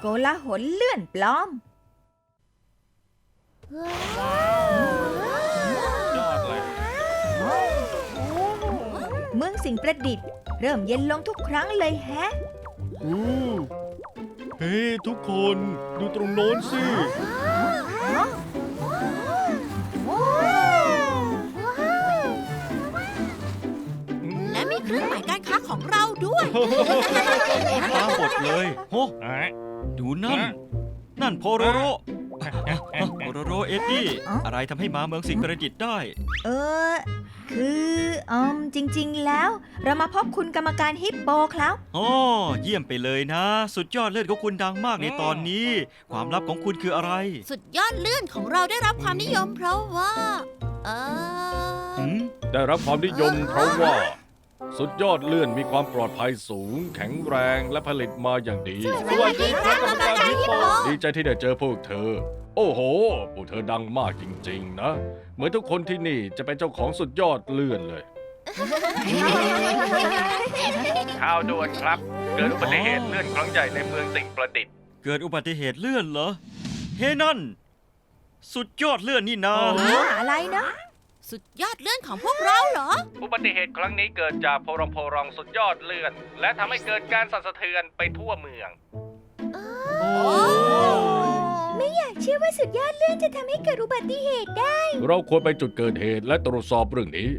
โกลาหลเลื่อนปลอม ยอดเลย เมืองสิ่งประดิษฐ์ เริ่มเย็นลงทุกครั้งเลยแฮะ อู้เฮ้ยทุกคนดูตรงโน้นสิ เราด้วยมาหมดเลยโหอะดูนั่นอะนั่นโพโรโรโพโรโรเอ็ดดี้อ๋อออะไรทำให้มาเมืองสิงห์ประดิษฐ์ได้ เออ คืออืมจริง ๆ แล้ว เรามาพบคุณกรรมการฮิปโปครับอ๋อเยี่ยมไปเลยนะ สุดยอดเลือดของคุณดังมากในตอนนี้ ความลับของคุณคืออะไร สุดยอดเลื่อนของเราได้รับความนิยมเพราะว่า เออหืมได้รับความนิยมเพราะว่า สุดยอดเลื่อนมีความปลอดภัยสูง แข็งแรงและผลิตมาอย่างดี สวัสดีครับกรรมการฮิปโปดีใจที่ได้เจอพวกเธอ โอ้โหพวกเธอดังมากจริง ๆ นะ เหมือนทุกคนที่นี่จะเป็นเจ้าของสุดยอดเลื่อนเลย ข่าวด่วนครับ เกิดอุบัติเหตุเลื่อนครั้งใหญ่ในเมืองสิ่งประดิษฐ์ เกิดอุบัติเหตุเลื่อนเหรอ เฮ้นั่น สุดยอดเลื่อนนี่นา อะไรนะ สุดยอดเลื่อนของพวกเราเหรอ อุบัติเหตุครั้งนี้เกิดจากโพรองโพรองสุดยอดเลื่อน และทำให้เกิดการสั่นสะเทือนไปทั่วเมือง ไม่อยากเชื่อว่าสุดยอดเลื่อนจะทำให้เกิดอุบัติเหตุได้ เราควรไปจุดเกิดเหตุและตรวจสอบเรื่องนี้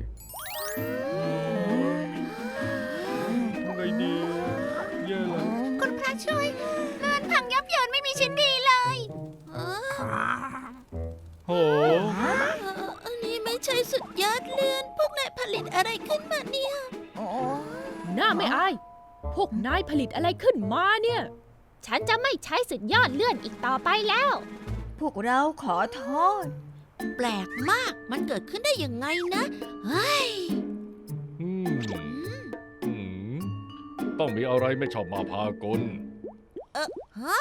ไงดีแย่แล้วคุณพระช่วยเลื่อนพังยับเยินไม่มีชิ้นดีเลยเออโห สุดยอดเลื่อน พวกนายผลิตอะไรขึ้นมาเนี่ย หน้าไม่อาย พวกนายผลิตอะไรขึ้นมาเนี่ย ฉันจะไม่ใช้สุดยอดเลื่อนอีกต่อไปแล้ว พวกเราขอโทษ แปลกมาก มันเกิดขึ้นได้ยังไงนะเฮ้ยอืมอืมต้องมีอะไรไม่ชอบมาพากลเออฮะ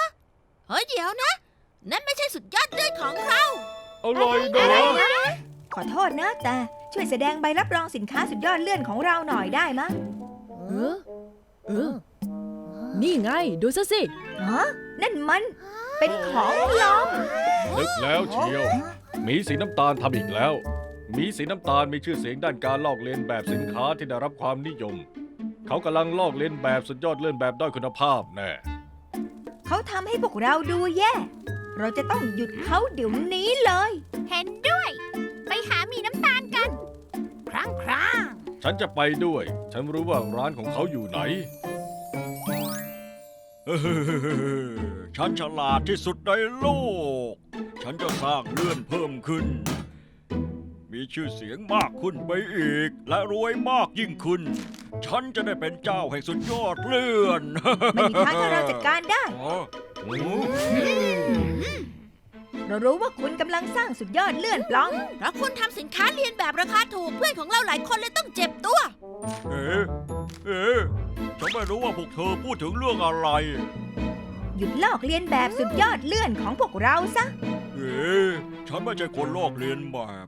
เฮ้ยเดี๋ยวนะ นั่นไม่ใช่สุดยอดเลื่อนของเรา อะไรนะ ขอโทษนะ แต่ช่วยแสดงใบรับรองสินค้าสุดยอดเลื่อนของเราหน่อยได้มะเออเออ นี่ไง ดูซะสิ ฮะนั่นมัน เป็นของปลอมนึกแล้วเชียวหมีสีน้ำตาลทำอีกแล้วหมีสีน้ำตาลมีชื่อเสียงด้านการลอกเลียนแบบสินค้าที่ได้รับความนิยม เขากำลังลอกเลียนแบบสุดยอดเลื่อนแบบด้อยคุณภาพแน่เขาทำให้พวกเราดูแย่ เราจะต้องหยุดเขาเดี๋ยวนี้เลย เห็น ด้วยไปหามีน้ำตาลกัน ครั้งครั้งฉันจะไปด้วย ฉันรู้ว่าร้านของเขาอยู่ไหนเฮ้อฉันฉลาดที่สุดในโลก ฉันจะสร้างเลื่อนเพิ่มขึ้น มีชื่อเสียงมากขึ้นไปอีก และรวยมากยิ่งขึ้น ฉันจะได้เป็นเจ้าแห่งสุดยอดเลื่อนไม่มีทางที่เราจัดการได้ อ๋อ เรารู้ว่าคุณกำลังสร้างสุดยอดเลื่อนปลอมเพราะคุณทำสินค้าเรียนแบบราคาถูกเพื่อนของเราหลายคนเลยต้องเจ็บตัว เอ๊ะเอ๊ะฉันไม่รู้ว่าพวกเธอพูดถึงเรื่องอะไร หยุดลอกเลียนแบบสุดยอดเลื่อนของพวกเราซะ เอ๊ะฉันไม่ใช่คนลอกเลียนแบบ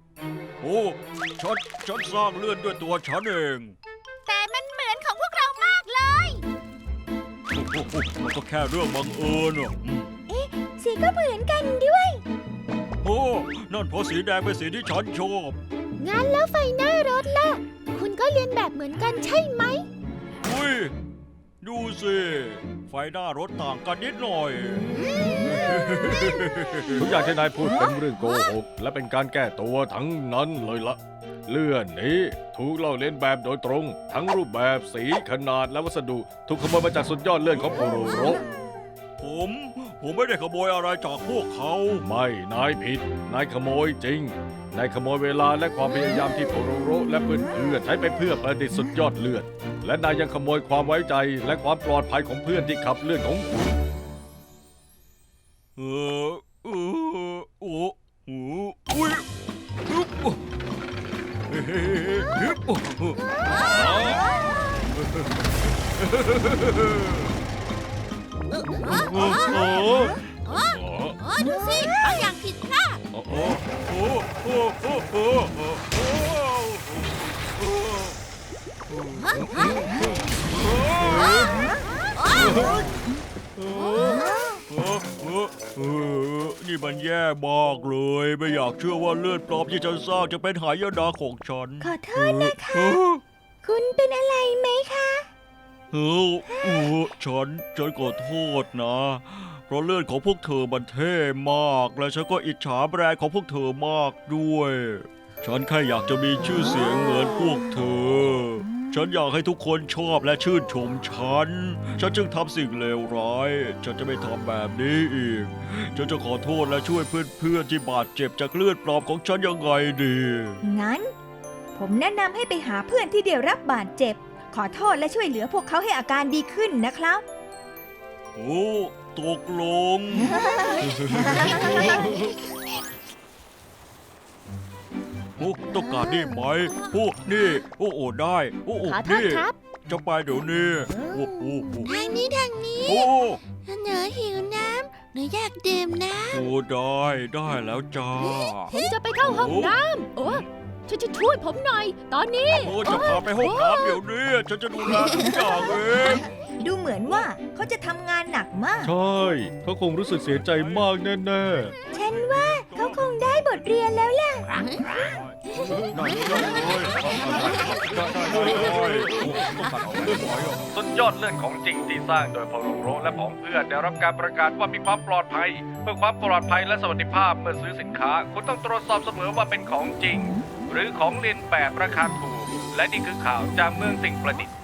โอ้ฉันฉันสร้างเลื่อนด้วยตัวฉันเอง แต่มันเหมือนของพวกเรามากเลย โอ้โหมันก็แค่เรื่องบังเอิญอะอืม โอ้นั่นเพราะสีแดงเป็นสีที่ฉันชอบ งั้นแล้วไฟหน้ารถล่ะ คุณก็เรียนแบบเหมือนกันใช่ไหม อุ้ย ดูสิ ไฟหน้ารถต่างกันนิดหน่อย ทุกอย่างที่นายพูดเป็นเรื่องโกหกและเป็นการแก้ตัวทั้งนั้นเลยละ เลื่อนนี้ถูกลอกเลียนแบบโดยตรง ทั้งรูปแบบสีขนาดและวัสดุ ถูกขโมยมาจากสุดยอดเลื่อนของโปโรโร ผม ผมไม่ได้ขโมยอะไรจากพวกเขา ไม่ นายผิด นายขโมยจริง นายขโมยเวลาและความพยายามที่โปโรโรและเพื่อนๆใช้ไปเพื่อประดิษฐ์สุดยอดเลื่อนและนายยังขโมยความไว้ใจและความปลอดภัยของเพื่อนที่ขับเลื่อนของคุณเออเออโอ้โหอุ้ยฮึบเฮ้ฮึบ โอ้โหอ๋อดูสิบางอย่างผิดพลาดโอ้โหโอ้โหโอ้โหโอ้โหเออเออเออนี่มันแย่มากเลย ไม่อยากเชื่อว่าเลือดปลอมที่ฉันสร้างจะเป็นหายนะของฉัน ขอโทษนะคะ คุณเป็นอะไรไหมคะ เออเออฉันฉันขอโทษนะ เพราะเลือดของพวกเธอมันเท่มาก และฉันก็อิจฉาแบรนด์ของพวกเธอมากด้วย ฉันแค่อยากจะมีชื่อเสียงเหมือนพวกเธอ ฉันอยากให้ทุกคนชอบและชื่นชมฉัน ฉันจึงทำสิ่งเลวร้าย ฉันจะไม่ทำแบบนี้อีก ฉันจะขอโทษและช่วยเพื่อนๆที่บาดเจ็บจากเลือดปลอมของฉันยังไงดี งั้น ผมแนะนำให้ไปหาเพื่อนที่ได้รับบาดเจ็บ ขอโทษและช่วยเหลือพวกเขาให้อาการดีขึ้นนะครับ โอ้ตกลง โอ้ต้องการนี่ไหม โอ้ นี่ โอ้โอ้ได้ โอ้โอ้ขอโทษนี่ครับ จะไปเดี๋ยวนี้โอ้โอ้โอ้ทางนี้ทางนี้ โอ้หนูหิวน้ำหนูอยากดื่มน้โอ้ได้ได้แล้วจ้า ผมจะไปเข้าห้องน้ำโอ้ ช่วยช่วยช่วยผมหน่อย ตอนนี้ โอ้จะพาไปห้องน้ำเดี๋ยวนี้ฉันจะดูแลทุกอย่างเองดูเหมือนว่าเขาจะทำงานหนักมาก ใช่เขาคงรู้สึกเสียใจมากแน่ฉันว่าเขาคงได้บทเรียนแล้วล่ะได้ได้เลยได้ได้เลยโอ้ต้องตัดออกไปไหวอะๆสุดยอดเลือดของจริงที่สร้างโดยพอรุโรและผองเพื่อนได้รับการประกาศว่ามีความปลอดภัย เพื่อความปลอดภัยและสวัสดิภาพเมื่อซื้อสินค้า คุณต้องตรวจสอบเสมอว่าเป็นของจริงห รือของเล่นแบบราคาถูก และนี่คือข่าวจากเมืองสิ่งประดิษฐ์